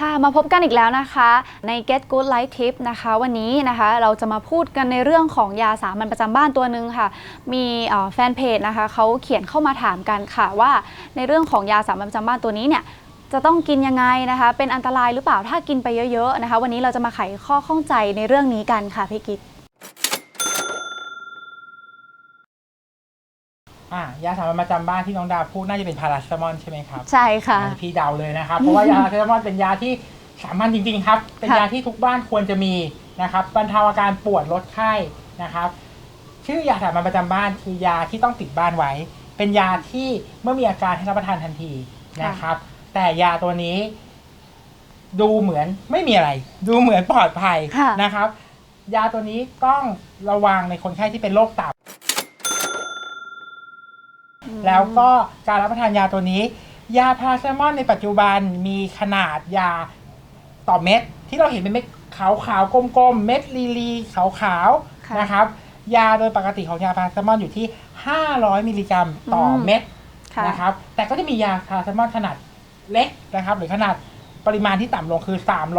ค่ะมาพบกันอีกแล้วนะคะใน Get Good Life Tip นะคะ วันนี้นะคะเราจะมาพูดกันในเรื่องของยาสามัญประจำบ้านตัวหนึ่งค่ะ มีแฟนเพจนะคะเขาเขียนเข้ามาถามกันค่ะว่าในเรื่องของยาสามัญประจำบ้านตัวนี้เนี่ยจะต้องกินยังไงนะคะ เป็นอันตรายหรือเปล่าถ้ากินไปเยอะๆนะคะ วันนี้เราจะมาไขข้อข้องใจในเรื่องนี้กันค่ะพี่กิ๊ก อ่ายาสามัญประจำบ้านที่น้องดาวพูดน่าจะเป็นพาราเซตามอลใช่ไหมครับใช่ค่ะ อ่าพี่เดาเลยนะครับ เพราะว่ายาพาราเซตามอลเป็นยาที่สามัญจริง ๆ ครับ เป็นค่ะยาที่ทุกบ้านควรจะมีนะครับบรรเทาอาการปวดลดไข้นะครับ ชื่อยาสามัญประจำบ้านคือยาที่ต้องติดบ้านไว้ เป็นยาที่เมื่อมีอาการให้รับประทานทันทีนะครับ แต่ยาตัวนี้ ดูเหมือนไม่มีอะไร ดูเหมือนปลอดภัยค่ะ นะครับ ยาตัวนี้ต้องระวังในคนไข้ที่เป็นโรคตับ แล้วก็การรับประทานยาตัวนี้ ยาพาราเซตามอลในปัจจุบันมีขนาดยาต่อเม็ด ที่เราเห็นเป็นเม็ดขาวๆกลมๆเม็ดลีลีขาวค่ะๆนะครับ ยาโดยปกติของยาพาราเซตามอลอยู่ที่ 500 มิลลิกรัมต่ออมเม็ดค่ะนะครับ แต่ก็จะมียาพาราเซตามอลขนาดเล็กนะครับ หรือขนาด ปริมาณที่ต่ำลงคือ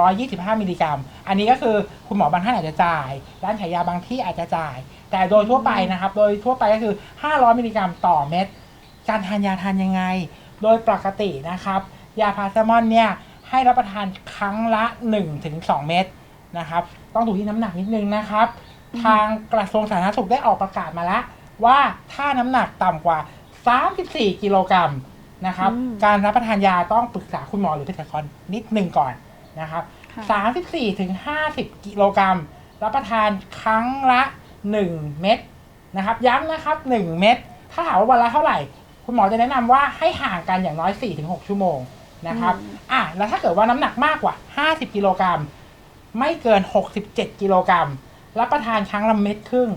325 มิลลิกรัม อันนี้ก็คือคุณหมอบางท่านอาจจะจ่าย ร้านขายยาบางที่อาจจะจ่าย แต่โดยทั่วไปนะครับ โดยทั่วไปก็คือ 500 มิลลิกรัมต่อเม็ด การทานยาทานยังไง โดยปกตินะครับ ยาพาราเซตามอลเนี่ยให้รับประทานครั้งละ 1-2 เม็ดนะครับ ต้องดูที่น้ำหนักนิดนึงนะครับ ทางกระทรวงสาธารณสุขได้ออกประกาศมาแล้วว่าถ้าน้ำหนักต่ำกว่า 34 กิโลกรัม นะครับ อืม การรับประทานยาต้องปรึกษาคุณหมอหรือเภสัชกรนิดนึงก่อนนะครับ ค่ะ 34ถึง50 กิโลกรัม รับประทานครั้งละ 1 เม็ดนะครับย้ำนะครับ 1 เม็ดถ้าถามว่าวันละเท่าไหร่ คุณหมอจะแนะนำว่าให้ห่างกันอย่างน้อย 4-6 ชั่วโมงนะครับอืม อะแล้วถ้าเกิดว่าน้ำหนักมากกว่า 50 กิโลกรัม ไม่เกิน 67 กิโลกรัม รับประทานครั้งละเม็ดครึ่ง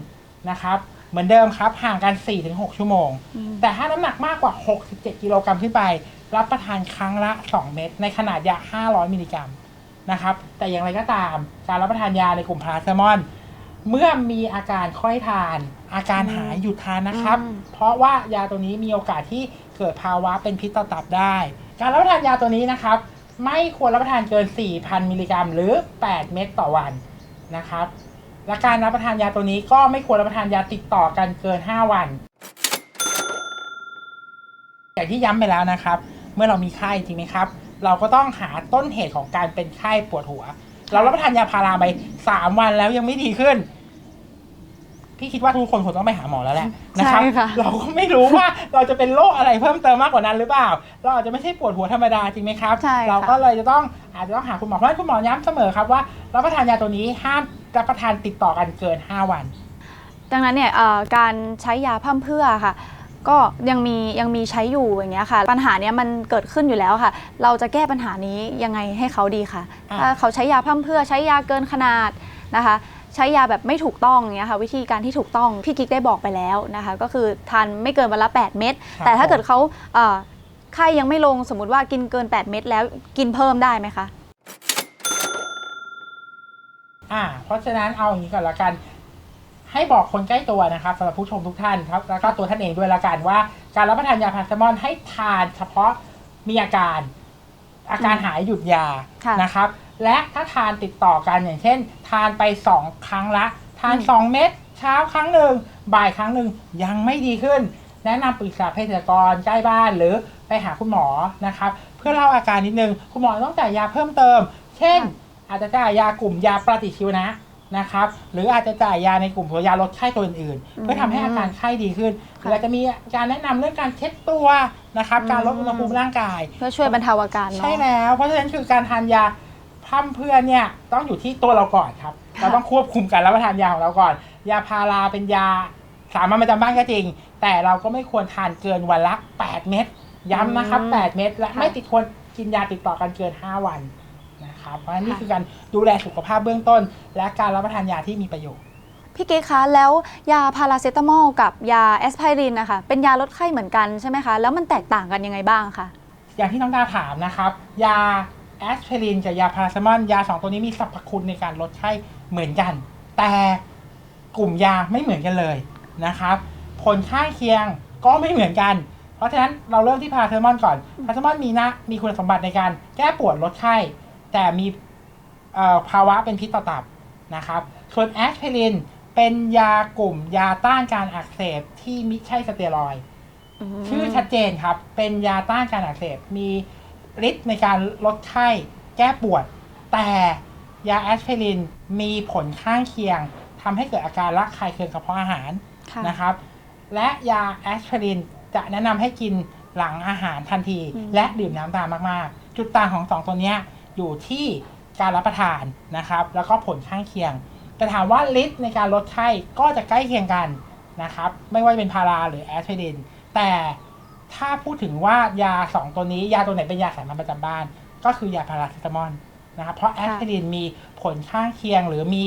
นะครับ เหมือนเดิมครับ ห่างกัน 4-6 ชั่วโมงอืมแต่ถ้าน้ำหนักมากกว่า 67 กิโลกรัมขึ้นไป รับประทานครั้งละ 2 เม็ดในขนาดยา 500 มิลลิกรัมนะครับ แต่อย่างไรก็ตามการรับประทานยาในกลุ่มพาราเซตามอลเมื่อมีอาการค่อยทาน อาการหายหยุดทานนะครับอืมเพราะว่ายาตัวนี้มีโอกาสที่เกิดภาวะเป็นพิษต่อตับได้ การรับประทานยาตัวนี้นะครับ ไม่ควรรับประทานเกิน 4,000 มิลลิกรัม หรือ 8 เม็ดต่อวันนะครับ และการรับประทานยาตัวนี้ก็ไม่ควรรับประทานยาติดต่อกันเกิน 5 วัน อย่างที่ย้ำไปแล้วนะครับ เมื่อเรามีไข้จริงไหมครับ เราก็ต้องหาต้นเหตุของการเป็นไข้ปวดหัว เรารับประทานยาพาราไปสามวันแล้วยังไม่ดีขึ้นพี่คิดว่าทุกคนคงต้องไปหาหมอแล้วแหละนะครับใช่ค่ะเราก็ไม่รู้ว่าเราจะเป็นโรคอะไรเพิ่มเติมมากกว่านั้นหรือเปล่า เราอาจจะไม่ใช่ปวดหัวธรรมดาจริงไหมครับใช่ค่ะเราก็เลยจะต้องอาจจะต้องหาคุณหมอเพราะฉะนั้นคุณหมอย้ำเสมอครับว่ารับประทานยาตัวนี้ห้าม รับประทานติดต่อกันเกิน 5 วัน ดังนั้นเนี่ยเอ่อการใช้ยาพร่ำเพรื่อค่ะ ก็ยังมียังมีใช้อยู่อย่างเงี้ยค่ะ ปัญหาเนี้ยมันเกิดขึ้นอยู่แล้วค่ะ เราจะแก้ปัญหานี้ยังไงให้เขาดีค่ะอะถ้าเขาใช้ยาพร่ำเพรื่อใช้ยาเกินขนาดนะคะ ใช้ยาแบบไม่ถูกต้องอย่างเงี้ยค่ะ วิธีการที่ถูกต้องพี่กิ๊กได้บอกไปแล้วนะคะ ก็คือทานไม่เกินวันละ 8 เม็ดครับ แต่ถ้าเกิดผมเขาเอ่อไข้ยังไม่ลงสมมุติว่ากินเกิน 8 เม็ดแล้วกินเพิ่มได้ไหมคะ อ่า เพราะฉะนั้นเอาอย่างนี้ก่อนละกัน ให้บอกคนใกล้ตัวนะครับสำหรับผู้ชมทุกท่านครับ แล้วก็ตัวท่านเองด้วยละกันว่า การรับประทานยาพาราเซตามอลให้ทานเฉพาะมีอาการ อาการหายหยุดยาค่ะ นะครับ และถ้าทานติดต่อกันอย่างเช่น ทานไปสองครั้งละ ทานสองเม็ดเช้าครั้งหนึ่งบ่ายครั้งหนึ่งยังไม่ดีขึ้น แนะนำปรึกษาเภสัชกรใกล้บ้านหรือไปหาคุณหมอนะครับ เพื่อเล่าอาการนิดนึง คุณหมอต้องจ่ายยาเพิ่มเติม เช่น อาจจะจ่ายยากลุ่มยาปฏิชีวนะนะครับ หรืออาจจะจ่ายยาในกลุ่มตัวยาลดไข้ตัวอื่นๆ เพื่อทำให้อาการไข้ดีขึ้นหรืออาจจะมีการแนะนำเรื่องการเช็ดตัวนะครับการลดอุณหภูมิร่างกาย เพื่อช่วยบรรเทาอาการเนาะใช่แล้ว เพราะฉะนั้นคือการทานยาพร่ำเพรื่อเนี่ยต้องอยู่ที่ตัวเราก่อนครับค่ะเราต้องควบคุมการรับประทานยาของเราก่อน ยาพาราเป็นยาสามัญประจำบ้านก็จริง แต่เราก็ไม่ควรทานเกินวันละ 8 เม็ดย้ำนะครับ 8 เม็ดและไม่ติดควรกินยาติดต่อกันเกิน 5 วัน นะครับเพราะฉะนั้นนี่คือการดูแลสุขภาพเบื้องต้น และการรับประทานยาที่มีประโยชน์ พี่เก๊คะแล้วยาพาราเซตามอลกับยาแอสไพรินนะคะเป็นยาลดไข้เหมือนกันใช่ไหมคะ แล้วมันแตกต่างกันยังไงบ้างคะอย่างที่น้องดาถามนะครับ ยาแอสไพรินกับยาพาราเซตามอลยาสองตัวนี้มีสรรพคุณในการลดไข้เหมือนกัน แต่กลุ่มยาไม่เหมือนกันเลยนะครับ ผลข้างเคียงก็ไม่เหมือนกัน เพราะฉะนั้นเราเริ่มที่พาราเซตามอลก่อนพาราเซตามอลมีนะมีคุณสมบัติในการแก้ปวดลดไข้ แต่มีเอ่อภาวะเป็นพิษต่อตับนะครับ ส่วนแอสไพรินเป็นยากลุ่มยาต้านการอักเสบที่มิใช่สเตียรอยด์มชื่อชัดเจนครับ เป็นยาต้านการอักเสบ มีฤทธิ์ในการลดไข้แก้ปวด แต่ยาแอสไพรินมีผลข้างเคียงทำให้เกิดอาการระคายเคืองกระเพาะอาหารค่ะนะครับ และยาแอสไพรินจะแนะนำให้กินหลังอาหารทันทีอืมและดื่มน้ำตามมาก ๆ จุดต่างของสองตัวเนี้ย อยู่ที่การรับประทานนะครับ แล้วก็ผลข้างเคียง แต่ถามว่าฤทธิ์ในการลดไข้ก็จะใกล้เคียงกันนะครับ ไม่ว่าจะเป็นพาราหรือแอสไพริน แต่ถ้าพูดถึงว่ายาสองตัวนี้ ยาตัวไหนเป็นยาสามัญประจำบ้าน ก็คือยาพาราเซตามอลนะครับ เพราะแอสไพรินมีผลข้างเคียง หรือมี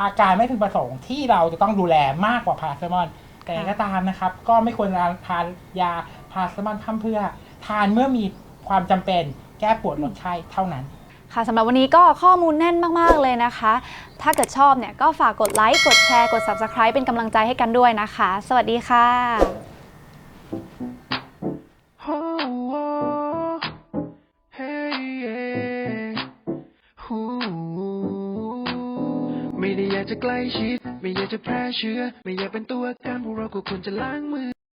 อาการไม่พึงประสงค์ที่เราจะต้องดูแลมากกว่าพาราเซตามอลแต่ก็ตามนะครับ ก็ไม่ควรทานยาพาราเซตามอลพร่ำเพื่อ ทานเมื่อมีความจำเป็นแก้ปวดลดไข้เท่านั้น ค่ะสำหรับวันนี้ก็ข้อมูลแน่นมาก ๆ เลยนะคะ ถ้าเกิดชอบเนี่ยก็ฝากกดไลค์กดแชร์กด Subscribe เป็นกำลังใจให้กันด้วยนะคะ สวัสดีค่ะ Oh, hey, yeah. Ooh. ไม่ได้อยากจะใกล้ชิด ไม่อยากจะแพร่เชื้อ ไม่อยากเป็นตัวการพวกเราก็ควรจะล้างมือ